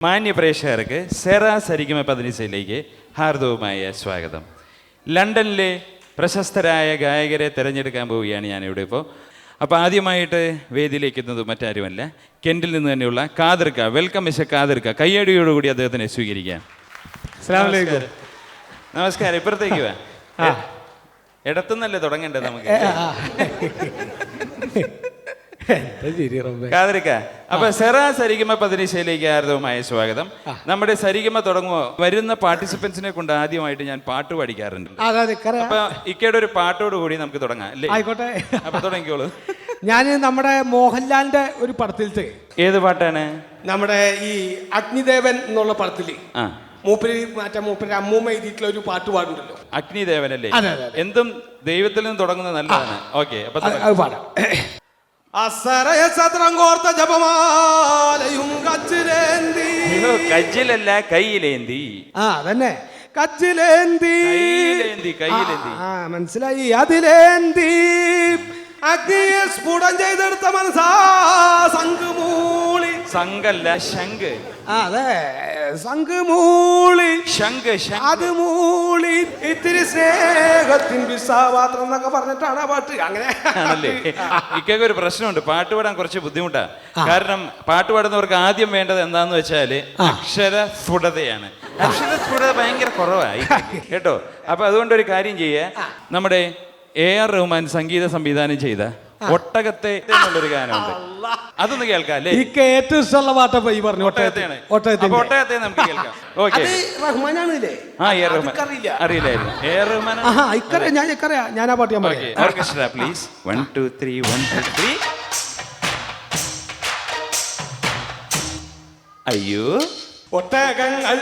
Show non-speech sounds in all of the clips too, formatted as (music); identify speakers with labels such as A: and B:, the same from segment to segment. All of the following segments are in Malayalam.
A: മാന്യ പ്രേക്ഷകർക്ക് സെറ സരിഗമ പതിനിസയിലേക്ക് ഹാർദവുമായ സ്വാഗതം ലണ്ടനിലെ പ്രശസ്തരായ ഗായകരെ തിരഞ്ഞെടുക്കാൻ പോവുകയാണ് ഞാനിവിടെ ഇപ്പോൾ അപ്പോൾ ആദ്യമായിട്ട് വേദിയിലേക്ക് എത്തുന്നത് മറ്റാരുമല്ല കെന്റിൽ നിന്ന് തന്നെയുള്ള കാതിർക്ക വെൽക്കം മിസ്റ്റർ കാതിർക്ക കയ്യടിയോടുകൂടി അദ്ദേഹത്തിനെ സ്വീകരിക്കാം. നമസ്കാരം. ഇപ്പുറത്തേക്ക് വാ. ഇടത്തുനിന്നല്ലേ തുടങ്ങണ്ടേ നമുക്ക്. കാതിരിക്ക. അപ്പൊ സെറ സരിഗമ പതിനിശയിലേക്ക് ആർദവുമായ സ്വാഗതം. നമ്മുടെ സരിഗമ തുടങ്ങുമോ? വരുന്ന പാർട്ടിസിപ്പൻസിനെ കൊണ്ട് ആദ്യമായിട്ട് ഞാൻ പാട്ട് പഠിക്കാറുണ്ട്. അപ്പൊ ഇക്കയുടെ ഒരു പാട്ടോട് കൂടി നമുക്ക് തുടങ്ങാം അല്ലേ?
B: ആയിക്കോട്ടെ.
A: അപ്പൊ തുടങ്ങിക്കോളൂ. (laughs)
B: ഞാൻ നമ്മുടെ മോഹൻലാലിന്റെ ഒരു പടത്തിലത്തെ.
A: ഏത് പാട്ടാണ്?
B: നമ്മുടെ ഈ അഗ്നിദേവൻ എന്നുള്ള
A: പടത്തിൽ
B: മൂപ്പര് മറ്റേ മൂപ്പര് അമ്മൂമ്മ എഴുതിയിട്ടുള്ള ഒരു പാട്ട് പാടുണ്ടല്ലോ അഗ്നിദേവൻ അല്ലേ.
A: എന്തും ദൈവത്തിൽ നിന്ന് തുടങ്ങുന്നത് നല്ലതാണ്. ഓക്കെ അപ്പൊ
B: പാടാം. അസറയ സത്രം കോർത്ത ജപമാലയും കച്ചിലേന്തി.
A: കച്ചിലല്ല കയ്യിലേന്തി.
B: ആ അതന്നെ. കച്ചിലേന്തി. മനസ്സിലായി. അതിലേന്തി. അഗ്നിയെ സ്ഫുടം ചെയ്തെടുത്ത മനസ്സാ സംഘമൂളി
A: സംഘല്ല ശംഖ്.
B: അതെ. സംഘമൂളി
A: ശംഖ് ശങ്ക്
B: അത് മൂളി. ഇത്തിരി സ്നേഹത്തിൻ വിസാപാത്രം എന്നൊക്കെ പറഞ്ഞിട്ടാണ് ആ പാട്ട്. അങ്ങനെ.
A: ആണല്ലേ? ഇക്കൊക്കെ ഒരു പ്രശ്നമുണ്ട്. പാട്ട് പാടാൻ കുറച്ച് ബുദ്ധിമുട്ടാ. കാരണം പാട്ട് പാടുന്നവർക്ക് ആദ്യം വേണ്ടത് എന്താന്ന് വെച്ചാൽ അക്ഷര സ്ഫുടതയാണ്. അക്ഷര സ്ഫുടത ഭയങ്കര കുറവായി (laughs) കേട്ടോ? അപ്പൊ അതുകൊണ്ട് ഒരു കാര്യം ചെയ്യേ. നമ്മുടെ എ ആർ റഹ്മാൻ സംഗീത സംവിധാനം ചെയ്ത ഒട്ടകത്തെ എന്നുള്ളൊരു ഗാനമുണ്ട്. അതൊന്ന് കേൾക്കാം
B: ഈ ഏറ്റവും ഇഷ്ടമുള്ള പാട്ടപ്പ ഈ പറഞ്ഞു
A: ഒട്ടകത്തെയാണ്.
B: ഒട്ടകത്തെ
A: അപ്പൊ ഒട്ടകത്തെ നമുക്ക് കേൾക്കാം. ഓക്കെ
B: അത് റഹ്മാനാണില്ലേ?
A: ആ എ ആർ റഹ്മാൻ.
B: അതൊക്കറിയില്ല.
A: അറിയില്ലായിരുന്നു. എ ആർ റഹ്മാൻ
B: ആഹാ ഇക്കറിയാം ഞാൻ ഇക്കറിയാം. ഞാൻ ആ പാട്ട് ഞാൻ
A: ഓക്കെ
B: പറയാം
A: orchestra please one two three one two three അയ്യോ.
B: ഒട്ടകങ്ങൾ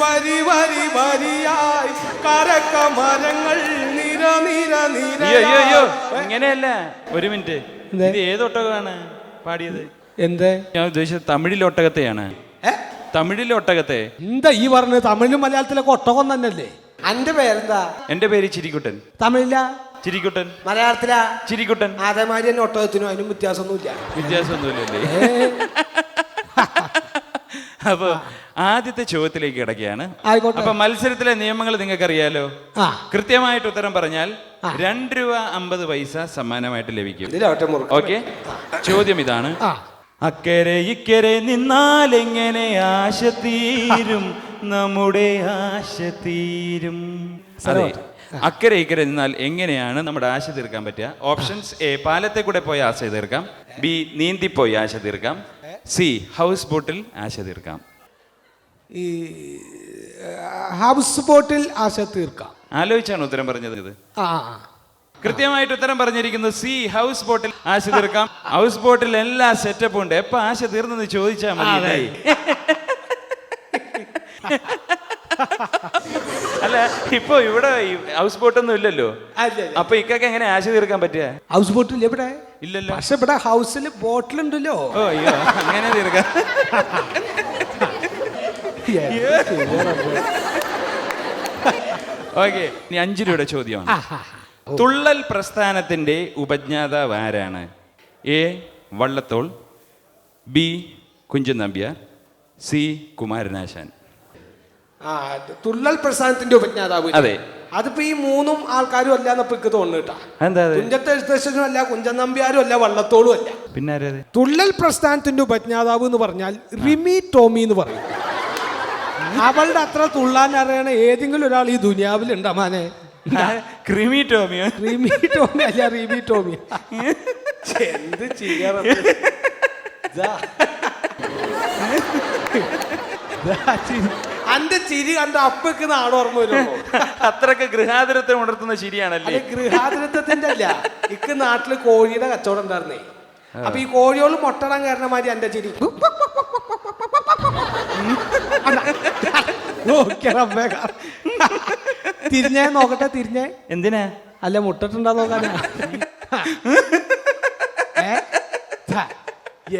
B: വരി വരി വരിയായി കരക്ക മരങ്ങൾ
A: അയ്യോ അയ്യോ അയ്യോ. ഇങ്ങനെയല്ല. ഒരു മിനിറ്റ്. ഇത് ഏത് ഒട്ടകമാണ് പാടിയത്?
B: എന്തേ?
A: ഞാൻ ഉദ്ദേശിച്ചത് തമിഴിലെ ഒട്ടകത്തെയാണ്? തമിഴിലെ ഒട്ടകത്തെ.
B: എന്താ ഈ പറഞ്ഞത്? തമിഴിലും മലയാളത്തിലൊക്കെ ഒട്ടകം തന്നെയല്ലേ? എന്റെ പേരെന്താ?
A: എന്റെ പേര് ചിരിക്കുട്ടൻ.
B: തമിഴില?
A: ചിരിക്കുട്ടൻ.
B: മലയാളത്തിലാ?
A: ചിരിക്കുട്ടൻ.
B: അതേമാതിരി തന്നെ ഒട്ടകത്തിനും അതിനും വ്യത്യാസമൊന്നുമില്ല.
A: വ്യത്യാസമൊന്നുമില്ലല്ലേ? അപ്പൊ ആദ്യത്തെ ചോദ്യത്തിലേക്ക് കിടക്കുകയാണ്.
B: ആയിക്കോട്ടെ.
A: അപ്പൊ മത്സരത്തിലെ നിയമങ്ങൾ നിങ്ങൾക്ക് അറിയാലോ
B: ആ.
A: കൃത്യമായിട്ട് ഉത്തരം പറഞ്ഞാൽ രണ്ട് രൂപ അമ്പത് പൈസ സമ്മാനമായിട്ട് ലഭിക്കും.
B: ഇതിലാവട്ടെ മുറുക്ക
A: ഓക്കെ? ചോദ്യം ഇതാണ്.
B: ആ.
A: അക്കരെ ഇക്കരെ നിന്നാൽ എങ്ങനെ ആശ തീരും? നമ്മുടെ ആശ തീരും. അതെ. അക്കരെ ഇക്കരെ നിന്നാൽ എങ്ങനെയാണ് നമ്മുടെ ആശ തീർക്കാൻ പറ്റുക? ഓപ്ഷൻസ് എ പാലത്തെ കൂടെ പോയി ആശ തീർക്കാം. ബി നീന്തിപ്പോയി ആശ തീർക്കാം. സി ഹൗസ് ബോട്ടിൽ ആശ തീർക്കാം
B: ഈ ഹൗസ് ബോട്ടിൽ ആശ തീർക്കാം
A: ആലോചിച്ചാണ് ഉത്തരം പറഞ്ഞത് ഇത്.
B: ആ.
A: കൃത്യമായിട്ട് ഉത്തരം പറഞ്ഞിരിക്കുന്നത് സി ഹൗസ് ബോട്ടിൽ ആശ തീർക്കാം ഹൗസ് ബോട്ടിൽ എല്ലാ സെറ്റപ്പും ഉണ്ട്. എപ്പോ ആശ തീർന്നെന്ന് ചോദിച്ചാൽ മതി. അല്ല ഇപ്പൊ ഇവിടെ ഹൗസ് ബോട്ടൊന്നും ഇല്ലല്ലോ.
B: അല്ല, അല്ല.
A: അപ്പൊ ഇക്കൊക്കെ എങ്ങനെ ആശ തീർക്കാൻ പറ്റുക?
B: ഹൗസ് ബോട്ടിൽ എവിടെ?
A: ഇല്ലല്ലോ.
B: പക്ഷെ ഇവിടെ ഹൗസിൽ ബോട്ടിലുണ്ടല്ലോ
A: ഓ അയ്യോ അങ്ങനെ തീർക്കാം. (laughs) ഓക്കെ ഇനി അഞ്ചു രൂപയുടെ ചോദ്യമാണ്. തുള്ളൽ പ്രസ്ഥാനത്തിന്റെ ഉപജ്ഞാതാവ് ആരാണ്? A Vallathol B Kunchan Nambiar C Kumaranasan.
B: തുള്ളൽ പ്രസ്ഥാനത്തിന്റെ ഉപജ്ഞാതാവ്.
A: അതെ.
B: അതിപ്പോ ഈ മൂന്നും ആൾക്കാരും അല്ല എന്നപ്പോ എനിക്ക് തോന്നുന്നു കേട്ടാ.
A: എന്താ അത്?
B: കുഞ്ചത്തെ എഴുത്തച്ഛനും അല്ല കുഞ്ചൻ നമ്പ്യാരും അല്ല വള്ളത്തോളും അല്ല.
A: പിന്നെ
B: തുള്ളൽ പ്രസ്ഥാനത്തിന്റെ ഉപജ്ഞാതാവ് എന്ന് പറഞ്ഞാൽ റിമി ടോമി എന്ന് പറയും. അവളുടെ അത്ര തുള്ളാൻ അറിയണ ഏതെങ്കിലും ഒരാൾ ഈ ദുനിയാവിൽ ഉണ്ടാമാനെ
A: ക്രിമി ടോമിയോ?
B: റിമി ടോമി അല്ല റിമി ടോമി. എന്ത് ചെയ്യാറ (laughs) അന്റെ ചിരി കണ്ട അപ്പക്ക് നാട് ഓർമ്മ വരുമോ? (laughs)
A: അത്രയ്ക്ക് ഗൃഹാതുരത്തെ ഉണർത്തുന്ന ശരിയാണല്ലേ
B: ഗൃഹാതിരത്വത്തിന്റെ അല്ല. ഇക്ക് നാട്ടിൽ കോഴിയുടെ കച്ചവടം ഉണ്ടായിരുന്നേ. അപ്പൊ ഈ കോഴിയോട് മുട്ടടാൻ കാരണം മാതിരി എന്റെ ചിരി. (laughs) തിരിഞ്ഞേ നോക്കട്ടെ തിരിഞ്ഞേ.
A: എന്തിനാ?
B: അല്ല മുട്ടിട്ടുണ്ടോ നോക്കാനാ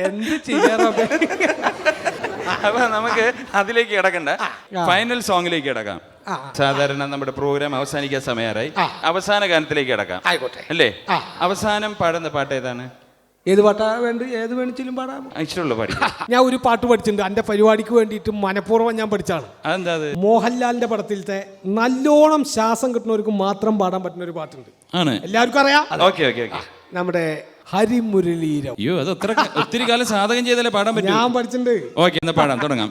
B: എന്ത് ചെയ്യാ റബ്ബേ?
A: അപ്പൊ നമുക്ക് അതിലേക്ക് കിടക്കണ്ട. ഫൈനൽ സോങ്ങിലേക്ക് കിടക്കാം. സാധാരണ നമ്മുടെ പ്രോഗ്രാം അവസാനിക്കാൻ സമയമായി അവസാന ഗാനത്തിലേക്ക് കിടക്കാം.
B: ആയിക്കോട്ടെ.
A: അല്ലേ? അവസാനം പാടുന്ന പാട്ട് ഏതാണ്?
B: ഏത് പാട്ടാ വേണ്ട ഏത് വേണിച്ചിലും പാടാം.
A: ഇഷ്ടമുള്ള പാടി (laughs)
B: ഞാൻ ഒരു പാട്ട് പഠിച്ചിട്ടുണ്ട്. എന്റെ പരിപാടിക്ക് വേണ്ടിയിട്ട് മനഃപൂർവം ഞാൻ പഠിച്ചാണ്
A: അതെന്താ
B: മോഹൻലാലിന്റെ പടത്തിലത്തെ നല്ലോണം ശ്വാസം കിട്ടുന്നവർക്ക് മാത്രം പാടാൻ പറ്റുന്ന ഒരു പാട്ടുണ്ട്.
A: ആണ്.
B: എല്ലാവർക്കും അറിയാം?
A: Okay okay okay.
B: നമ്മുടെ ഹരിമുരളീരം
A: അയ്യോ അത് അത്ര ഒത്തിരി കാലം സാധകം ചെയ്തല്ലേ പാടാൻ പറ്റും.
B: ഞാൻ പഠിച്ചിട്ടുണ്ട്.
A: ഓക്കെ എന്നാ പാടാം തുടങ്ങാം.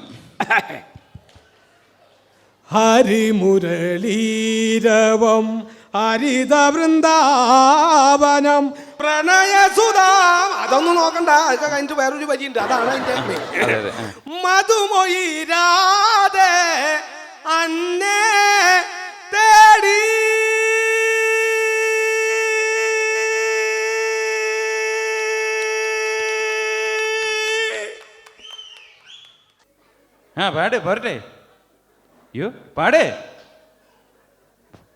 B: ഹരിമുരളീരവം ഹരിത വൃന്ദാവനം പ്രണയസുധാം അതൊന്നും നോക്കണ്ട അതൊക്കെ കഴിഞ്ഞിട്ട് വേറൊരു വരിയുണ്ട്. അതാണ് അതിന്റെ
A: അതെ അതെ.
B: മധുമൊയിരാതെ അന്നേ തേടി
A: ആ പാട് പോരട്ടെ. അയ്യോ പാടേ.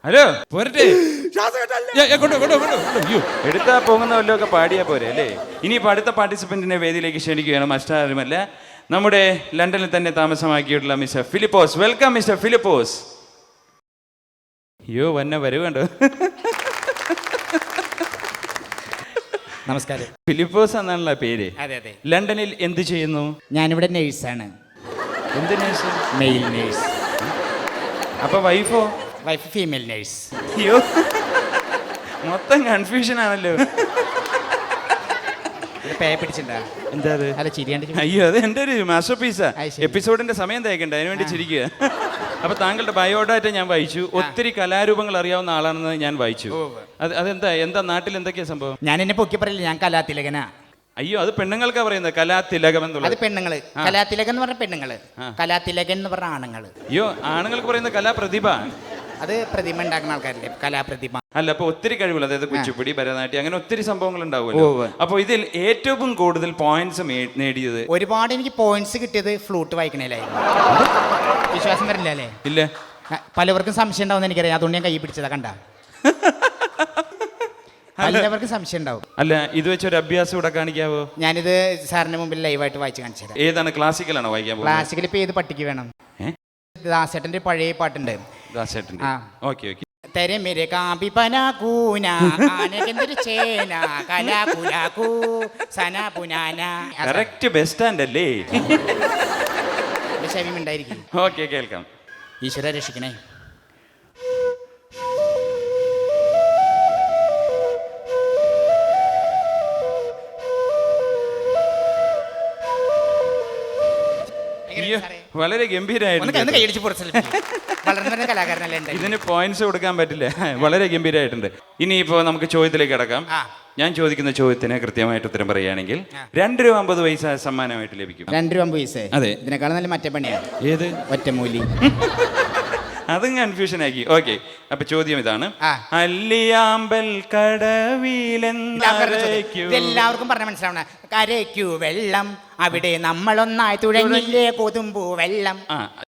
A: ഹലോ പോരട്ടെ. കൊണ്ടോ, കൊണ്ടോ, കൊണ്ടോ, കൊണ്ടോ. അയ്യോ എടുത്താ പോകുന്ന വല്ലതൊക്കെ പാടിയാ പോരെ അല്ലേ? ഇനിയിപ്പോൾ അടുത്ത പാർട്ടിസിപ്പന്റിനെ വേദിയിലേക്ക് ക്ഷണിക്കുകയാണ് മറ്റാരുമല്ല. നമ്മുടെ ലണ്ടനിൽ തന്നെ താമസമാക്കിയിട്ടുള്ള mister Philipose. Welcome mister Philipose. അയ്യോ വന്നെ വരുവേണ്ടോ
C: നമസ്കാരം.
A: ഫിലിപ്പോസ് എന്നാണല്ലോ പേര്.
C: അതെ അതെ.
A: ലണ്ടനിൽ എന്ത് ചെയ്യുന്നു?
C: ഞാനിവിടെ നേഴ്സാണ്
A: എന്ത് നേഴ്സ്
C: മെയിൽ നേഴ്സ്
A: അപ്പൊ വൈഫോ
C: വൈഫ് ഫീമെയിൽ നേഴ്സ്
A: അയ്യോ. മൊത്തം കൺഫ്യൂഷൻ ആണല്ലോ. എന്താ അത്?
C: അല്ല ചിരിയാണ്ട്
A: അയ്യോ അത് എന്റെ ഒരു മാസ്റ്റർ പീസാ എപ്പിസോഡിന്റെ സമയം തേക്കണ്ട അതിനു വേണ്ടി ചിരിക്കുക. അപ്പൊ താങ്കളുടെ ബയോഡാറ്റ ഞാൻ വായിച്ചു. ഒത്തിരി കലാരൂപങ്ങൾ അറിയാവുന്ന ആളാണെന്ന് ഞാൻ വായിച്ചു. അത് അതെന്താ? എന്താ നാട്ടിൽ എന്തൊക്കെയാ സംഭവം?
C: ഞാൻ എന്നെ പൊക്കി പറയില്ല ഞാൻ കലാതിലകനാ.
A: അയ്യോ അത് പെണ്ണുങ്ങൾക്കാ പറയുന്നത്. കലാതിലകം
C: അത്
A: എന്നുള്ളത്
C: പെണ്ണുങ്ങൾ കലാതിലകം എന്ന് പറഞ്ഞ പെണ്ണുങ്ങൾ. കലാതിലകൻ എന്ന് പറഞ്ഞ ആണുങ്ങൾ.
A: അയ്യോ ആണുങ്ങൾക്ക് പറയുന്ന കലാപ്രതിഭ.
C: അത് പ്രതിമ ഉണ്ടാക്കുന്ന ആൾക്കാരില്ലേ? കലാപ്രതിമ.
A: അല്ല അപ്പൊ ഒത്തിരി കഴിവുകൾ അതായത് കുച്ചിപ്പുടി ഭരതനാട്യം അങ്ങനെ ഒത്തിരി സംഭവങ്ങൾ ഉണ്ടാവുമല്ലോ. അപ്പൊ ഇതിൽ ഏറ്റവും കൂടുതൽ പോയിന്റ്സ് നേടിയത്?
C: ഒരുപാട് എനിക്ക് പോയിന്റ്സ് കിട്ടിയത് ഫ്ലൂട്ട് വായിക്കണേലായിരുന്നു വിശ്വാസം വരില്ല അല്ലേ?
A: ഇല്ല.
C: പലവർക്കും സംശയം ഉണ്ടാവും എനിക്കറിയാം. അതുകൊണ്ട് ഞാൻ കൈ പിടിച്ചതാ കണ്ട. പലവർക്കും സംശയം ഉണ്ടാവും
A: അല്ല ഇത് വെച്ച് ഒരു അഭ്യാസം ഇവിടെ കാണിക്കാവോ?
C: ഞാനിത് സാറിന്റെ മുമ്പിൽ ലൈവായിട്ട് വായിച്ച് കാണിച്ചു തരാം.
A: ഏതാണ് ക്ലാസിക്കലാണോ വായിക്കാൻ പോകുന്നത്?
C: ക്ലാസിക്കൽ ഇപ്പൊ ഏത് പട്ടിക്ക് വേണം? ദാസേട്ടന്റെ പഴയ പാട്ടുണ്ട്.
A: ദാസേട്ടൻ
C: ആ.
A: Okay okay.
C: തെരെ മേരെ കാമ്പി പന കൂന ആനക്കെന്തൊരു ചേന കല കുലാക്കൂ സന പുനാന.
A: കറക്റ്റ് ബസ് സ്റ്റാൻഡ് അല്ലേ? (laughs)
C: ശവ്യം ഉണ്ടായിരിക്കും.
A: ഓക്കെ കേൾക്കാം.
C: ഈശ്വര രക്ഷിക്കണേ.
A: അയ്യോ വളരെ
C: ഗംഭീരായിട്ടുണ്ട്
A: ഗംഭീരമായിട്ടുണ്ട്
C: കൈ- ഒന്ന് കൈയടിച്ച് പുറത്ത് വളർന്നു വരുന്ന കലാകാരനല്ലേ ഉണ്ടായി
A: ഇതിന് പോയിന്റ്സ് കൊടുക്കാൻ പറ്റില്ല. വളരെ ഗംഭീരമായിട്ടുണ്ട് ഇപ്പോ നമുക്ക് ചോദ്യത്തിലേക്ക് കടക്കാം.
C: ആ.
A: ഞാൻ ചോദിക്കുന്ന ചോദ്യത്തിന് കൃത്യമായിട്ട് ഉത്തരം പറയുകയാണെങ്കിൽ രണ്ട് രൂപ അമ്പത് പൈസ സമ്മാനമായിട്ട് ലഭിക്കും.
C: രണ്ട് രൂപ പൈസ.
A: അതെ.
C: ഇതിനേക്കാളും നല്ല മറ്റേ പണിയാണ്
A: ഏത്?
C: ഒറ്റമൂലി. (laughs)
A: അതും കൺഫ്യൂഷൻ ആക്കി. ഓക്കെ അപ്പൊ ചോദ്യം ഇതാണ്. അല്ലിയാമ്പൽ
C: എല്ലാവർക്കും പറഞ്ഞ മനസ്സിലാവണ. കരയ്ക്കു വെള്ളം. അവിടെ നമ്മളൊന്നായി തുഴഞ്ഞില്ലേ കൊതുമ്പു വെള്ളം.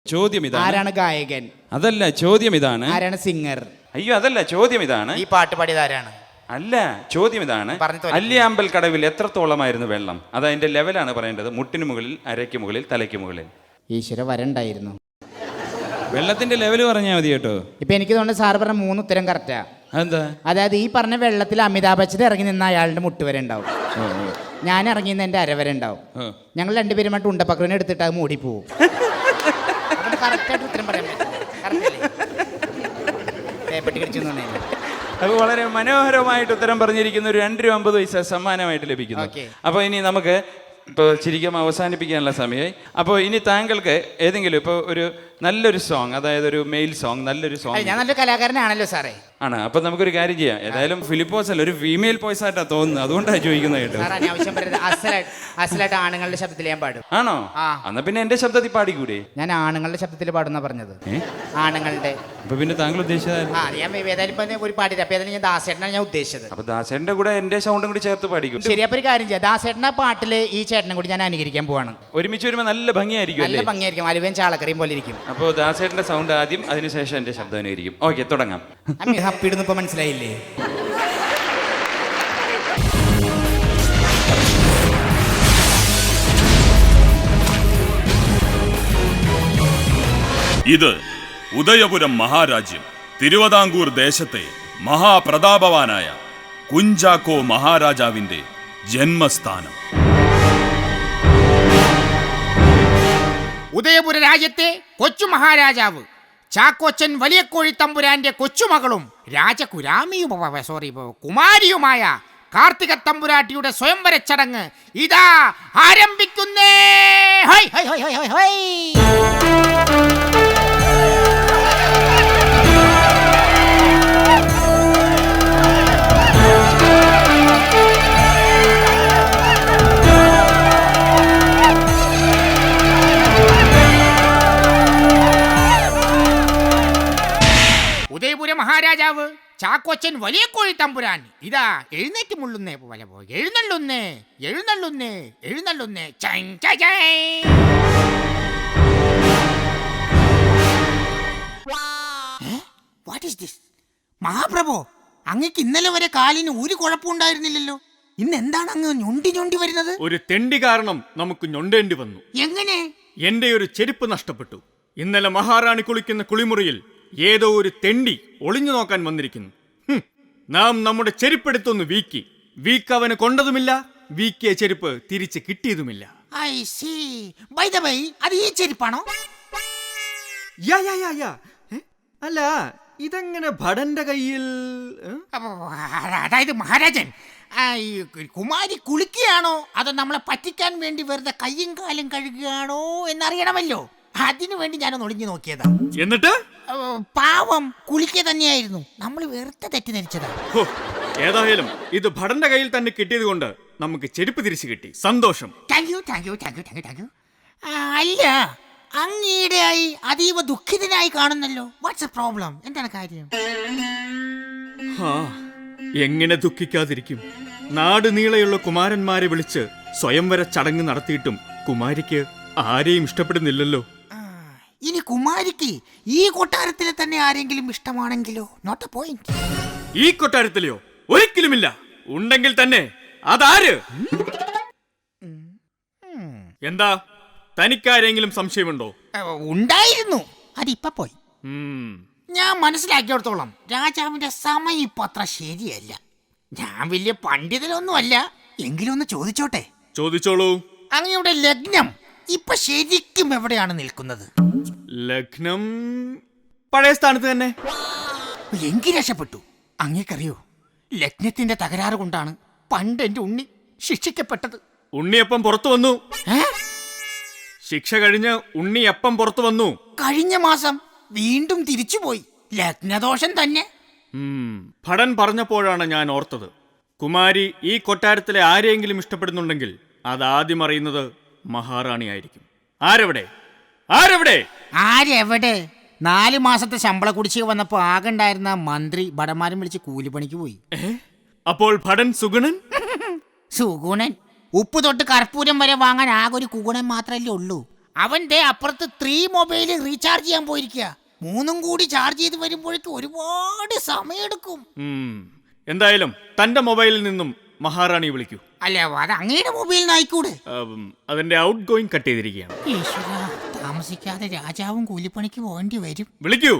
A: ചോദ്യം ഇതാണ്.
C: ആരാണ് ഗായകൻ?
A: അതല്ല ചോദ്യം ഇതാണ്.
C: ആരാണ് സിംഗർ?
A: അയ്യോ അതല്ല ചോദ്യം ഇതാണ്.
C: ഈ പാട്ട് പാടിയത് ആരാണ്?
A: അല്ല ചോദ്യം ഇതാണ്. അല്ലിയാമ്പൽ കടവിൽ എത്രത്തോളമായിരുന്നു വെള്ളം? അത് അതിന്റെ ലെവലാണ് പറയേണ്ടത്. മുട്ടിന് മുകളിൽ അരയ്ക്ക് മുകളിൽ തലയ്ക്ക് മുകളിൽ.
C: ഈശ്വര വരണ്ടായിരുന്നു.
A: വെള്ളത്തിന്റെ ലെവൽ പറഞ്ഞാൽ മതി കേട്ടോ.
C: ഇപ്പൊ എനിക്ക് തോന്നുന്നു സാർ പറഞ്ഞ മൂന്ന് ഉത്തരം കറക്റ്റാ
A: അതെന്താ?
C: അതായത് ഈ പറഞ്ഞ വെള്ളത്തിൽ അമിതാഭ് ബച്ചൻ ഇറങ്ങി നിന്ന അയാളുടെ മുട്ട് വരെ ഉണ്ടാവും. ഞാൻ ഇറങ്ങി നിന്ന് എന്റെ അരവരെ ഉണ്ടാവും. ഞങ്ങൾ രണ്ടുപേരും ആയിട്ട് ഉണ്ടപ്പക്രനെ എടുത്തിട്ട് അത് മൂടി പോവും. (laughs) കറക്റ്റായിട്ട് ഉത്തരം പറയാൻ പറ്റും. Correct അല്ലേ? പേപ്പട്ടി കടിച്ചു
A: അപ്പൊ വളരെ മനോഹരമായിട്ട് ഉത്തരം പറഞ്ഞിരിക്കുന്ന ഒരു രണ്ട് രൂപ അമ്പത് പൈസ സമ്മാനമായിട്ട് ലഭിക്കുന്നു.
C: അപ്പൊ
A: അപ്പോൾ ഇനി നമുക്ക് ഇപ്പോൾ ശരിക്കും അവസാനിപ്പിക്കാനുള്ള സമയമായി. അപ്പോൾ ഇനി താങ്കൾക്ക് ഏതെങ്കിലും ഇപ്പോൾ ഒരു നല്ലൊരു സോങ് അതായത് ഒരു മെയിൽ സോങ് നല്ലൊരു സോങ്
C: ഞാൻ നല്ലൊരു കലാകാരനാണല്ലോ സാറേ.
A: ആണ്. അപ്പം നമുക്കൊരു കാര്യം ചെയ്യാം. ഏതായാലും ഫിലിപ്പോസ് അല്ല ഒരു ഫീമെയിൽ വോയിസ് ആയിട്ടാണ് തോന്നുന്നത്. അതുകൊണ്ടാണ് ചോദിക്കുന്നത് കേട്ടോ.
C: സാർ അനാവശ്യം പറയുന്നത് അസലായിട്ട് അസലായിട്ട് ആണുങ്ങളുടെ ശബ്ദത്തിൽ ഞാൻ പാടും.
A: ആണോ?
C: ആ.
A: എന്നാ പിന്നെ എന്റെ ശബ്ദത്തിൽ പാടിക്കൂടെ?
C: ഞാൻ ആണുങ്ങളുടെ ശബ്ദത്തിൽ പാടുന്ന പറഞ്ഞത്.
A: ഏ?
C: ആണുങ്ങളുടെ.
A: അപ്പൊ പിന്നെ താങ്കൾ ഉദ്ദേശിച്ചത്
C: ആ അത് ഞാൻ ഏതായാലും ഇപ്പൊ ഒരു പാടില്ല അപ്പൊ ഏതായാലും ഞാൻ ദാസേട്ടനാണ് ഞാൻ ഉദ്ദേശിച്ചത്.
A: അപ്പൊ ദാസേട്ടന്റെ കൂടെ എന്റെ സൗണ്ടും കൂടി ചേർത്ത് പാടിക്കും.
C: ശരി അപ്പൊ ഒരു കാര്യം ചെയ്യാം. ദാസേട്ടന്റെ പാട്ടിൽ ഈ ചേട്ടനെ കൂടി ഞാൻ അനുകരിക്കാൻ പോവാണ്.
A: ഒരുമിച്ച് വരുമ്പോ നല്ല ഭംഗിയായിരിക്കും
C: നല്ല
A: അല്ലേ?
C: ഭംഗിയായിരിക്കും. അലുവയും ചാളക്കറിയും പോലെ ഇരിക്കും.
A: അപ്പോൾ ദാസേട്ടന്റെ സൗണ്ട് ആദ്യം അതിനുശേഷം എന്റെ ശബ്ദം അനുകരിക്കും. ഓക്കെ തുടങ്ങാം.
C: അമ്മി ഹപ്പിടുന്നു ഇപ്പൊ മനസ്സിലായില്ലേ?
D: ഇത് ഉദയപുരം മഹാരാജ്യം തിരുവിതാംകൂർ ദേശത്തെ മഹാപ്രതാപവാനായ കുഞ്ചാക്കോ മഹാരാജാവിന്റെ ജന്മസ്ഥാനം.
E: ഉദയപുര രാജ്യത്തെ കൊച്ചു മഹാരാജാവ്. ചാക്കോച്ചൻ വലിയ കോഴി തമ്പുരാന്റെ കൊച്ചുമകളും രാജകുരാമിയും സോറി കുമാരിയുമായ കാർത്തിക തമ്പുരാട്ടിയുടെ സ്വയംവര ചടങ്ങ് ഇതാ ആരംഭിക്കുന്നേ. ഹൈ, ഹൈ, ഹൈ, ഹൈ, ഹൈ, മഹാരാജാവ്? ചാക്കോച്ചൻ വലിയ കോഴി തമ്പുരാൻ. ഇതാ എഴുന്നേറ്റ് മുള്ളുന്നേ പോലെ പോ. എഴുന്നള്ളുന്നേ എഴുന്നള്ളുന്നേ എഴുന്നള്ളുന്നേ. ചൈ, ചൈ, ചൈ. ഏ? What is this? മഹാപ്രഭു അങ്ങക്ക് ഇന്നലെ വരെ കാലിന് ഒരു കുഴപ്പമുണ്ടായിരുന്നില്ലല്ലോ ഇന്ന് എന്താണ് അങ്ങ് ഞൊണ്ടി ഞൊണ്ടി വരുന്നത്?
F: ഒരു തെണ്ടി കാരണം നമുക്ക് ഞൊണ്ടേണ്ടി വന്നു.
E: എങ്ങനെ?
F: എന്റെ ഒരു ചെരുപ്പ് നഷ്ടപ്പെട്ടു. ഇന്നലെ മഹാറാണി കുളിക്കുന്ന കുളിമുറിയിൽ ഏതോ ഒരു തെണ്ടി ഒളിഞ്ഞു നോക്കാൻ വന്നിരിക്കുന്നു. നാം നമ്മുടെ ചെരുപ്പെടുത്തൊന്ന് വീക്കി. വീക്ക് അവന് കൊണ്ടതുമില്ല വീക്കിയ ചെരുപ്പ് തിരിച്ച് കിട്ടിയതുമില്ല.
E: I see. By the by അത് ഈ ചെരുപ്പാണോ?
F: യാ, യാ, യാ, യാ. ഏ? അല്ല ഇതെങ്ങനെ ഭടന്റെ കയ്യിൽ ഏ?
E: അപ്പൊ, അ- അതായത് മഹാരാജൻ ആ, ഈ കുമാരി കുളിക്കുകയാണോ? അതോ നമ്മളെ പറ്റിക്കാൻ വേണ്ടി വെറുതെ കയ്യും കാലും കഴുകുകയാണോ എന്നറിയണമല്ലോ. അതിനു വേണ്ടി ഞാനൊന്ന് ഒളിഞ്ഞു നോക്കിയതാ.
F: എന്നിട്ട്?
E: പാവം കുളിക്കുക തന്നെയായിരുന്നു. നമ്മൾ വെറുതെ തെറ്റി
F: ധരിച്ചതാ ഏതായാലും ഇത് ഭടന്റെ കയ്യിൽ തന്നെ കിട്ടിയത് കൊണ്ട് നമുക്ക് ചെരുപ്പ് തിരിച്ചു കിട്ടി. സന്തോഷം.
E: Thank you thank you thank you thank you thank you അല്ല അങ്ങീടെയായി അതീവ ദുഃഖിതനായി കാണുന്നല്ലോ. വാട്ട്സ് പ്രോബ്ലം എന്താണ് കാര്യം?
F: എങ്ങനെ ദുഃഖിക്കാതിരിക്കും? നാട് നീളെയുള്ള കുമാരന്മാരെ വിളിച്ച് സ്വയംവര ചടങ്ങ് നടത്തിയിട്ടും കുമാരിക്ക് ആരെയും ഇഷ്ടപ്പെടുന്നില്ലല്ലോ.
E: ഇനി കുമാരിക്ക് ഈ കൊട്ടാരത്തിലെ തന്നെ ആരെങ്കിലും ഇഷ്ടമാണെങ്കിലോ? നോട്ട് എ പോയിന്റ്
F: ഈ കൊട്ടാരത്തിലെയോ? ഒരിക്കലുമില്ല. ഉണ്ടെങ്കിൽ തന്നെ. അതാര്? എന്താ? തനിക്കാരെങ്കിലും സംശയമുണ്ടോ?
E: ഉണ്ടായിരുന്നു. അതിപ്പോ പോയി. ഞാൻ മനസ്സിലാക്കിയോടത്തോളം രാജാവിന്റെ സമയം ഇപ്പൊ അത്ര ശരിയല്ല. ഞാൻ വലിയ പണ്ഡിതനൊന്നുമല്ല. എങ്കിലും ഒന്ന് ചോദിച്ചോട്ടെ.
F: ചോദിച്ചോളൂ.
E: അങ്ങയുടെ ലഗ്നം ഇപ്പൊ ശരിക്കും എവിടെയാണ് നിൽക്കുന്നത്?
F: ലഗ്നം പഴയ സ്ഥാനത്ത് തന്നെ.
E: എങ്കി രക്ഷപ്പെട്ടു. അങ്ങേക്കറിയോ ലഗ്നത്തിന്റെ തകരാറ് കൊണ്ടാണ് പണ്ട് എന്റെ ഉണ്ണി ശിക്ഷിക്കപ്പെട്ടത്.
F: ഉണ്ണിയപ്പം പുറത്തു വന്നു? ശിക്ഷ കഴിഞ്ഞ് ഉണ്ണിയപ്പം പുറത്തു വന്നു.
E: കഴിഞ്ഞ മാസം വീണ്ടും തിരിച്ചുപോയി. ലഗ്നദോഷം തന്നെ.
F: ഭടൻ പറഞ്ഞപ്പോഴാണ് ഞാൻ ഓർത്തത്. കുമാരി ഈ കൊട്ടാരത്തിലെ ആരെയെങ്കിലും ഇഷ്ടപ്പെടുന്നുണ്ടെങ്കിൽ അതാദ്യം അറിയുന്നത് മഹാറാണിയായിരിക്കും. ആരെവിടെ? ആരെവിടെ?
E: ആരെവിടെ? നാല് മാസത്തെ ശമ്പള കുടിശ്ശിക വന്നപ്പോ ആകെ ഉണ്ടായിരുന്ന മന്ത്രി ഭടന്മാരും വിളിച്ച് കൂലിപ്പണിക്ക് പോയി.
F: അപ്പോൾ ഭടൻ സുഗുണൻ? (laughs)
E: സുഗുണൻ? ഉപ്പ് തൊട്ട് കർപ്പൂരം വരെ വാങ്ങാൻ ആകെ ഒരു കുഗുണൻ മാത്രല്ലേ ഉള്ളൂ. അവന്റെ അപ്പുറത്ത് ത്രീ മൊബൈൽ റീചാർജ് ചെയ്യാൻ പോയിരിക്കുക മൂന്നും കൂടി ചാർജ് ചെയ്ത് വരുമ്പോഴേക്കും ഒരുപാട് സമയമെടുക്കും.
F: എടുക്കും എന്തായാലും തന്റെ മൊബൈലിൽ നിന്നും മഹാറാണി വിളിക്കൂ.
E: അല്ല അത് അങ്ങയുടെ
F: മൊബൈൽ അതിന്റെ ഔട്ട് ഗോയിങ് കട്ട് ചെയ്തിരിക്കുകയാണ്.
E: ഈശ്വര താമസിക്കാതെ രാജാവും കൂലിപ്പണിക്ക് പോകേണ്ടി വരും.
F: വിളിക്കൂ.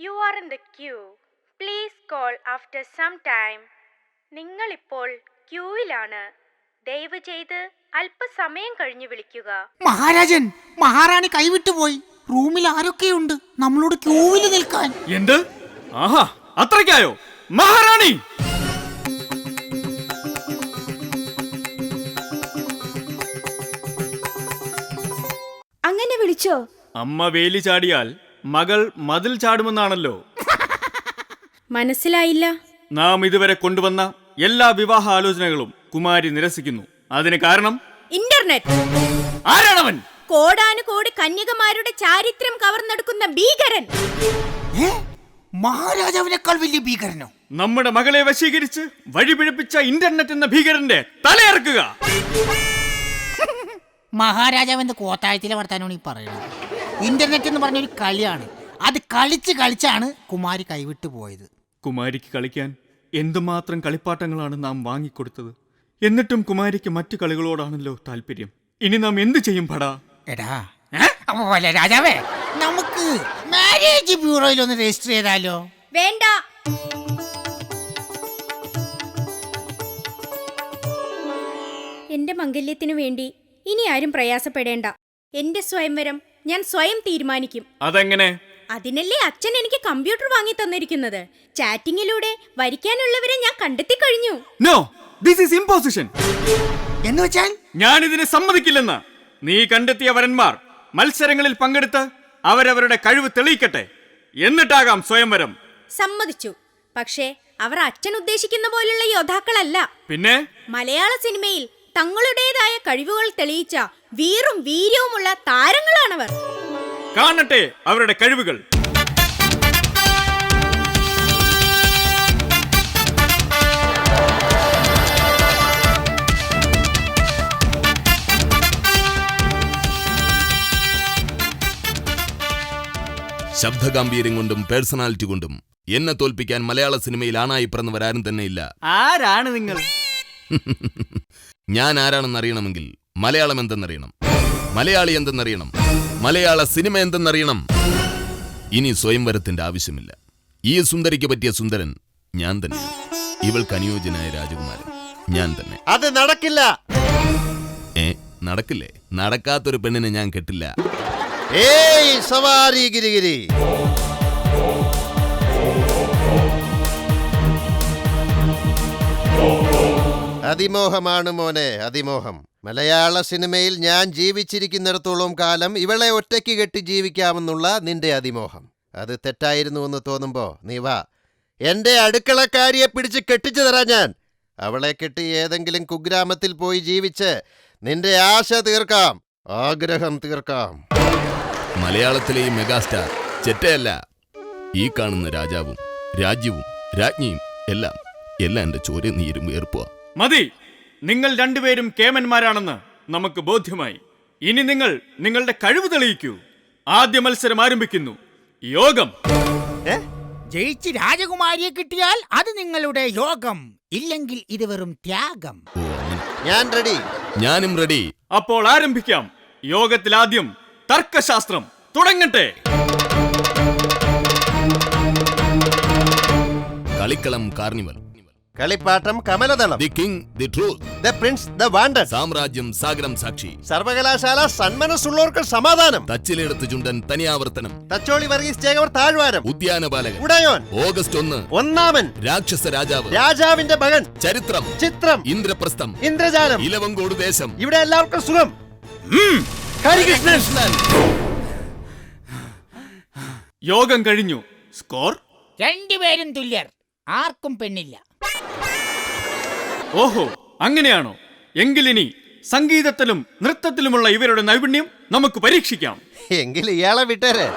G: You are in the queue please call after some time നിങ്ങളിപ്പോൾ ക്യൂവിലാണ് ദയവ് ചെയ്ത് അല്പസമയം കഴിഞ്ഞ് വിളിക്കുക.
E: മഹാരാജൻ മഹാറാണി കൈവിട്ടു പോയി. റൂമിൽ ആരൊക്കെയുണ്ട്? നമ്മളോട് ക്യൂവിൽ നിൽക്കാൻ.
F: എന്ത്? ആഹാ അത്രയ്ക്കായോ? മഹാറാണി!
G: അങ്ങനെ വിളിച്ചോ?
F: അമ്മ വേലി ചാടിയാൽ മകൾ മതിൽ ചാടുമെന്നാണല്ലോ.
G: മനസ്സിലായില്ല.
F: നാം ഇതുവരെ കൊണ്ടുവന്ന എല്ലാ വിവാഹ ആലോചനകളും കുമാരി നിരസിക്കുന്നു. അതിന് കാരണം?
G: ഇന്റർനെറ്റ്.
F: ആരാണവൻ?
G: കോടാനുകോടി കന്യകമാരുടെ ചാരിത്രം കവർന്നെടുക്കുന്ന ഭീകരൻ?
E: മഹാരാജാവിനേക്കാൾ വലിയ ഭീകരനോ?
F: നമ്മുടെ മകളെ വശീകരിച്ച് വഴിപിഴപ്പിച്ച ഇന്റർനെറ്റ് എന്ന ഭീകരന്റെ തലയിറക്കുക.
E: മഹാരാജാവിന്റെ കോത്തായത്തിലെ വർത്താനമാണ് ഈ പറയുന്നത്. ഇന്റർനെറ്റ് എന്ന് പറഞ്ഞൊരു കളിയാണ്. അത് കളിച്ച് കളിച്ചാണ് കുമാരി കൈവിട്ടു പോയത്.
F: കുമാരിക്ക് കളിക്കാൻ എന്തുമാത്രം കളിപ്പാട്ടങ്ങളാണ് നാം വാങ്ങിക്കൊടുത്തത്? എന്നിട്ടും കുമാരിക്ക് മറ്റു കളികളോടാണല്ലോ താല്പര്യം. ഇനി നാം എന്ത് ചെയ്യും പടാ
E: എടാ രാജാവേ നമുക്ക് നമുക്ക് മാരേജ് ബ്യൂറോയിൽ ഒന്ന് രജിസ്റ്റർ ചെയ്താലോ?
G: വേണ്ട. എന്റെ മംഗല്യത്തിനു വേണ്ടി ഇനി ആരും പ്രയാസപ്പെടേണ്ട. എന്റെ സ്വയംവരം ഞാൻ സ്വയം തീരുമാനിക്കും.
F: അതെങ്ങനെ?
G: അതിനല്ലേ അച്ഛൻ എനിക്ക് കമ്പ്യൂട്ടർ വാങ്ങി തന്നിരിക്കുന്നത്. ചാറ്റിംഗിലൂടെ വരിക്കാനുള്ളവരെ ഞാൻ കണ്ടെത്തി കഴിഞ്ഞു.
F: നോ ദിസ് ഈസ് ഇമ്പോസിഷൻ
E: എന്ന് ഞാൻ
F: ഇതിനെ സമ്മതിക്കില്ലെന്ന്. നീ കണ്ടെത്തിയ വരന്മാർ മത്സരങ്ങളിൽ പങ്കെടുത്ത് അവരവരുടെ കഴിവ് തെളിയിക്കട്ടെ. എന്നിട്ടാകാം സ്വയംവരം.
G: സമ്മതിച്ചു. പക്ഷേ അവർ അച്ഛൻ ഉദ്ദേശിക്കുന്ന പോലുള്ള യോദ്ധാക്കളല്ല.
F: പിന്നെ?
G: മലയാള സിനിമയിൽ തങ്ങളുടേതായ കഴിവുകൾ തെളിയിച്ച വീറും വീര്യവുമുള്ള താരങ്ങളാണവർ.
F: കാണട്ടെ അവരുടെ കഴിവുകൾ.
H: ശബ്ദഗാംഭീര്യം കൊണ്ടും പേഴ്സണാലിറ്റി കൊണ്ടും എന്നെ തോൽപ്പിക്കാൻ മലയാള സിനിമയിൽ ആണായി പിറന്നവരാരും തന്നെ ഇല്ല
F: ആരാണ് നിങ്ങൾ?
H: ഞാൻ ആരാണെന്ന് അറിയണമെങ്കിൽ മലയാളം എന്തെന്നറിയണം മലയാളി എന്തെന്നറിയണം മലയാള സിനിമ എന്തെന്നറിയണം. ഇനി സ്വയംവരത്തിന്റെ ആവശ്യമില്ല. ഈ സുന്ദരിക്ക് പറ്റിയ സുന്ദരൻ ഞാൻ തന്നെ. ഇവൾക്ക് അനുയോജ്യനായ രാജകുമാരൻ ഞാൻ തന്നെ.
I: അത് നടക്കില്ല.
H: ഏ നടക്കില്ലേ? നടക്കാത്തൊരു പെണ്ണിനെ ഞാൻ കെട്ടില്ല.
I: ഏയ് സവാരി ഗിരിഗിരി. അതിമോഹമാണ് മോനെ അതിമോഹം. മലയാള സിനിമയിൽ ഞാൻ ജീവിച്ചിരിക്കുന്നിടത്തോളം കാലം ഇവളെ ഒറ്റയ്ക്ക് കെട്ടി ജീവിക്കാമെന്നുള്ള നിന്റെ അതിമോഹം. അത് തെറ്റായിരുന്നു എന്ന് തോന്നുമ്പോ നീ വാ. എന്റെ അടുക്കളക്കാരിയെ പിടിച്ച് കെട്ടിച്ചു തരാം ഞാൻ. അവളെ കെട്ടി ഏതെങ്കിലും കുഗ്രാമത്തിൽ പോയി ജീവിച്ച് നിന്റെ ആശ തീർക്കാം ആഗ്രഹം തീർക്കാം.
H: മലയാളത്തിലെ ഈ മെഗാസ്റ്റാർ ചെറ്റയല്ല. ഈ കാണുന്ന രാജാവും രാജ്യവും രാജ്ഞിയും എല്ലാം എല്ലാം എന്റെ ചോര നീരും വേർപ്പുക
F: മതി. നിങ്ങൾ രണ്ടുപേരും കേമന്മാരാണെന്ന് നമുക്ക് ബോധ്യമായി. ഇനി നിങ്ങൾ നിങ്ങളുടെ കഴിവ് തെളിയിക്കൂ. ആദ്യ മത്സരം ആരംഭിക്കുന്നു. യോഗം.
I: ഏ?
E: ജയിച്ച് രാജകുമാരിയെ കിട്ടിയാൽ അത് നിങ്ങളുടെ യോഗം. ഇല്ലെങ്കിൽ ഇത് വെറും ത്യാഗം.
I: ഞാൻ റെഡി.
H: ഞാനും റെഡി.
F: അപ്പോൾ ആരംഭിക്കാം. യോഗത്തിൽ ആദ്യം തർക്കശാസ്ത്രം തുടങ്ങട്ടെ.
H: Kalikkalam carnival.
I: Kalippattam Kamaladalam.
H: The king the truth
I: the prince the wonder
H: Samrajyam Sagaram Sakshi.
I: Sarvakalashala Sanmanassullavarkku Samadhanam.
H: Thachiledathu Chundan Thaniyavarthanam.
I: Thacholi Varghese Chekavar Thazhvaram.
H: Udyanapalakan
I: Udayon
H: August ഒന്ന്.
I: ഒന്നാമൻ.
H: രാക്ഷസ രാജാവ്.
I: രാജാവിന്റെ മകൻ.
H: ചരിത്രം.
I: ചിത്രം.
H: ഇന്ദ്രപ്രസ്ഥം.
I: ഇന്ദ്രജാലം.
H: ഇലവങ്കോട് ദേശം.
I: ഇവിടെ എല്ലാവർക്കും സുഖം. ഹരികൃഷ്ണൻ!
F: യോഗം കഴിഞ്ഞു. സ്കോർ?
E: രണ്ടുപേരും തുല്യർ. ആർക്കും പെണ്ണില്ല.
F: ഓഹോ അങ്ങനെയാണോ? എങ്കിലിനി സംഗീതത്തിലും നൃത്തത്തിലുമുള്ള ഇവരുടെ നൈപുണ്യം നമുക്ക് പരീക്ഷിക്കാം.
I: എങ്കിൽ ഇയാളെ വിട്ടേരെ.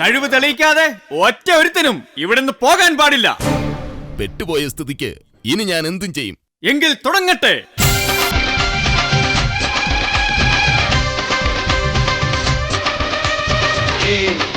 F: കഴിവ് തെളിയിക്കാതെ ഒറ്റ ഒരുത്തനും ഇവിടുന്ന് പോകാൻ പാടില്ല.
H: പെട്ടുപോയ സ്ഥിതിക്ക് ഇനി ഞാൻ എന്തും ചെയ്യും.
F: എങ്കിൽ തുടങ്ങട്ടെ. Amen.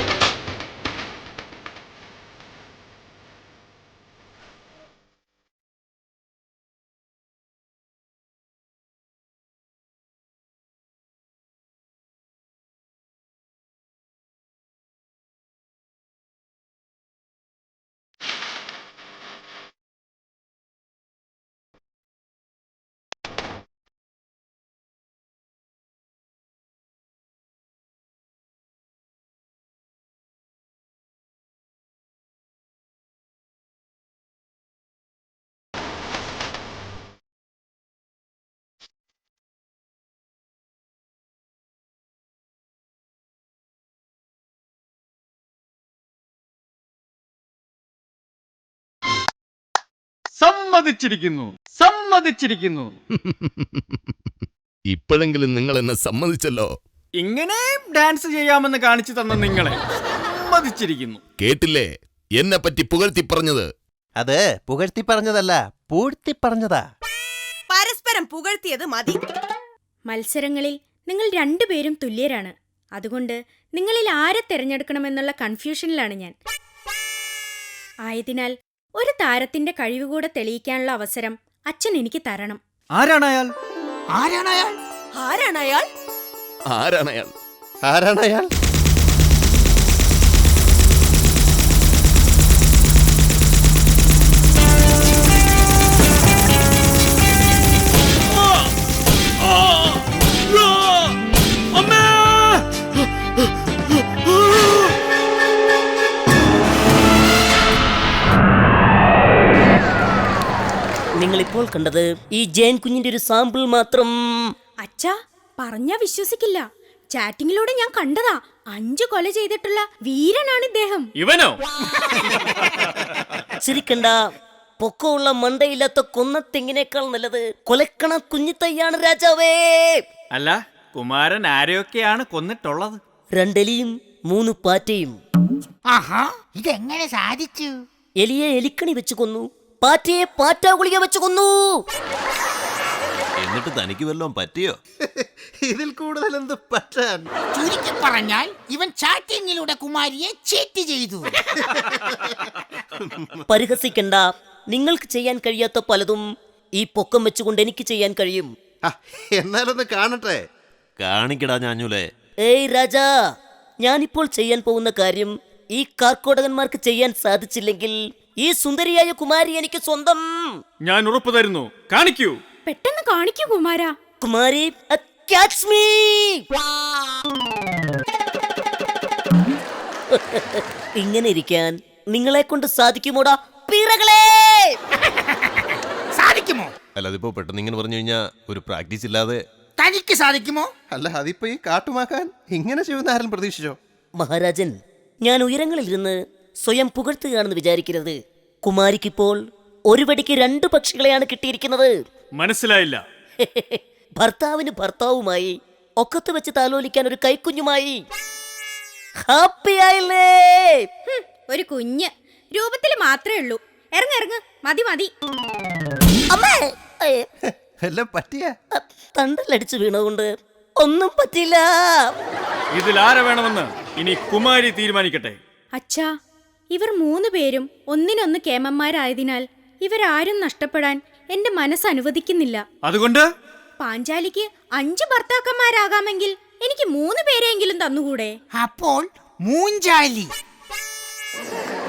F: സമ്മതിച്ചിരിക്കുന്നു. സമ്മതിച്ചിരിക്കുന്നു. (laughs)
H: ഇപ്പോഴെങ്കിലും നിങ്ങൾ എന്നെ സമ്മതിച്ചല്ലോ.
F: ഇങ്ങനെ ഡാൻസ് ചെയ്യാമെന്ന് കാണിച്ചു തന്ന നിങ്ങളെ സമ്മതിച്ചിരിക്കുന്നു.
H: കേട്ടില്ലേ? എന്നെ പറ്റി പുകഴ്ത്തി പറഞ്ഞത്.
I: അത് പുകഴ്ത്തി പറഞ്ഞതല്ല പൂഴ്ത്തി പറഞ്ഞതാ.
J: പരസ്പരം പുകഴ്ത്തിയത് മതി.
G: മത്സരങ്ങളിൽ നിങ്ങൾ രണ്ടുപേരും തുല്യരാണ്. അതുകൊണ്ട് നിങ്ങളിൽ ആരെ തിരഞ്ഞെടുക്കണമെന്നുള്ള കൺഫ്യൂഷനിലാണ് ഞാൻ. ആയതിനാൽ ഒരു താരത്തിന്റെ കഴിവ് കൂടെ തെളിയിക്കാനുള്ള അവസരം അച്ഛൻ എനിക്ക് തരണം.
F: ആരാണ് അയാൾ
E: ആരാണ് അയാൾ
J: ആരാണ് അയാൾ
H: ആരാണ് അയാൾ
I: ആരാണ് അയാൾ
K: ഇപ്പോൾ കണ്ടത് ഈ ജയൻ കുഞ്ഞിന്റെ ഒരു സാമ്പിൾ മാത്രം.
G: അച്ഛാ പറഞ്ഞാ വിശ്വസിക്കില്ല. ചാറ്റിങ്ങിലൂടെ ഞാൻ കണ്ടതാ. അഞ്ചു കൊല ചെയ്തിട്ടുള്ള വീരനാണ് ഇദ്ദേഹം.
F: ഇവനോ?
K: ചിരിക്കണ്ട. പൊക്കമുള്ള മണ്ടയില്ലാത്ത കൊന്ന തെങ്ങിനേക്കാൾ നല്ലത് കൊലക്കണ കുഞ്ഞിത്തയ്യാണ് രാജാവേ.
F: അല്ല കുമാരൻ ആരെയൊക്കെയാണ് കൊന്നിട്ടുള്ളത്?
K: രണ്ടെലിയും മൂന്ന് പാറ്റയും.
E: ആഹാ ഇതെങ്ങനെ സാധിച്ചു?
K: എലിയെ എലിക്കണി വെച്ച് കൊന്നു. പാറ്റയെ പാറ്റ ഗുളിക വെച്ച് കൊന്നു.
L: എന്നിട്ട് തനിക്ക് വല്ലതും പറ്റിയോ? (laughs)
I: ഇതിൽ കൂടുതൽ എന്ത് പറ്റാൻ?
E: ചുരുക്കി പറഞ്ഞാൽ ഇവൻ ചാറ്റിങ്ങിലൂടെ കുമാരിയെ ചീറ്റ് ചെയ്തു. (laughs)
K: പരിഹസിക്കണ്ട. നിങ്ങൾക്ക് ചെയ്യാൻ കഴിയാത്ത പലതും ഈ പൊക്കം വെച്ചുകൊണ്ട് എനിക്ക് ചെയ്യാൻ കഴിയും.
I: ആ, എന്നാലൊന്ന് കാണട്ടെ.
L: കാണിക്കടാ ഞാഞ്ഞൂലേ.
K: ഏയ് രാജാ ഞാനിപ്പോൾ ചെയ്യാൻ പോകുന്ന കാര്യം ഈ കാർക്കോടകന്മാർക്ക് ചെയ്യാൻ സാധിച്ചില്ലെങ്കിൽ ഈ സുന്ദരിയായ കുമാരി എനിക്ക് സ്വന്തം.
F: ഞാൻ ഉറപ്പ് തരുന്നു. കാണിക്കൂ.
G: പെട്ടെന്ന് കാണിക്കൂ കുമാര.
K: കുമാരി ക്യാച്ച് മീ ഇങ്ങനെ ഇരിക്കാൻ നിങ്ങളെ കൊണ്ട് സാധിക്കുമോടാ പീറകളെ?
E: സാധിക്കുമോ?
L: അല്ല അതിപ്പോ പെട്ടെന്ന് ഇങ്ങനെ പറഞ്ഞു കഴിഞ്ഞാ ഒരു പ്രാക്ടീസ് ഇല്ലാതെ
E: തനിക്ക് സാധിക്കുമോ?
I: അല്ല അതിപ്പോ ഈ കാട്ടുമാക്കാൻ ഇങ്ങനെ ചെയ്യുന്ന ആരും പ്രതീക്ഷിച്ചോ?
K: മഹാരാജൻ ഞാൻ ഉയരങ്ങളിലിരുന്ന് സ്വയം പുകഴ്ത്തുകയാണെന്ന് വിചാരിക്കരുത്. കുമാരിക്കിപ്പോൾ ഒരു വടിക്ക് രണ്ട് പക്ഷികളെയാണ് കിട്ടിയിരിക്കുന്നത്.
F: മനസ്സിലായില്ല. (laughs)
K: ഭർത്താവിന് ഭർത്താവുമായി ഒക്കത്ത് വെച്ച് താലോലിക്കാൻ ഒരു കൈക്കുഞ്ഞുമായി. ഹാപ്പി ആയില്ലേ?
G: ഒരു കുഞ്ഞ്. രൂപത്തിൽ മാത്രമേ ഉള്ളൂ. ഇറങ്ങ ഇറങ്ങ്. മതി മതി.
K: അമ്മേ! ഏ,
I: എല്ലാം പറ്റിയ?
K: അ, തണ്ടലടിച്ചു വീണതുകൊണ്ട് ഒന്നും പറ്റില്ല
F: ഇതിൽ ആരെ വേണമെന്ന് ഇനി കുമാരി തീരുമാനിക്കട്ടെ.
G: അച്ഛാ ഇവർ മൂന്ന് പേരും ഒന്നിനൊന്ന് കേമന്മാരായതിനാൽ ഇവരാരും നഷ്ടപ്പെടാൻ എന്റെ മനസ്സ് അനുവദിക്കുന്നില്ല.
F: അതുകൊണ്ട്?
G: പാഞ്ചാലിക്ക് അഞ്ച് ഭർത്താക്കന്മാരാകാമെങ്കിൽ എനിക്ക് മൂന്ന് പേരെങ്കിലും തന്നുകൂടെ?
E: അപ്പോൾ മൂഞ്ചാലി.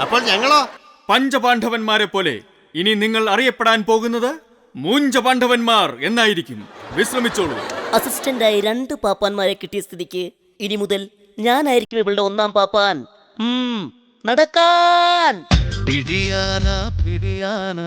I: അപ്പോൾ ഞങ്ങളോ?
F: പഞ്ചപാണ്ഡവന്മാരെ പോലെ ഇനി നിങ്ങൾ അറിയപ്പെടാൻ പോകുന്നത് മൂഞ്ചപാണ്ഡവന്മാർ എന്നായിരിക്കും. വിശ്രമിച്ചോളൂ.
K: അസിസ്റ്റന്റായി രണ്ട് പാപ്പാന്മാരെ കിട്ടിയ സ്ഥിതിക്ക് ഇനി മുതൽ ഞാനായിരിക്കും ഇവളുടെ ഒന്നാം പാപ്പാൻ. നടക്കാൻ.
L: പിടിയാന പിടിയാന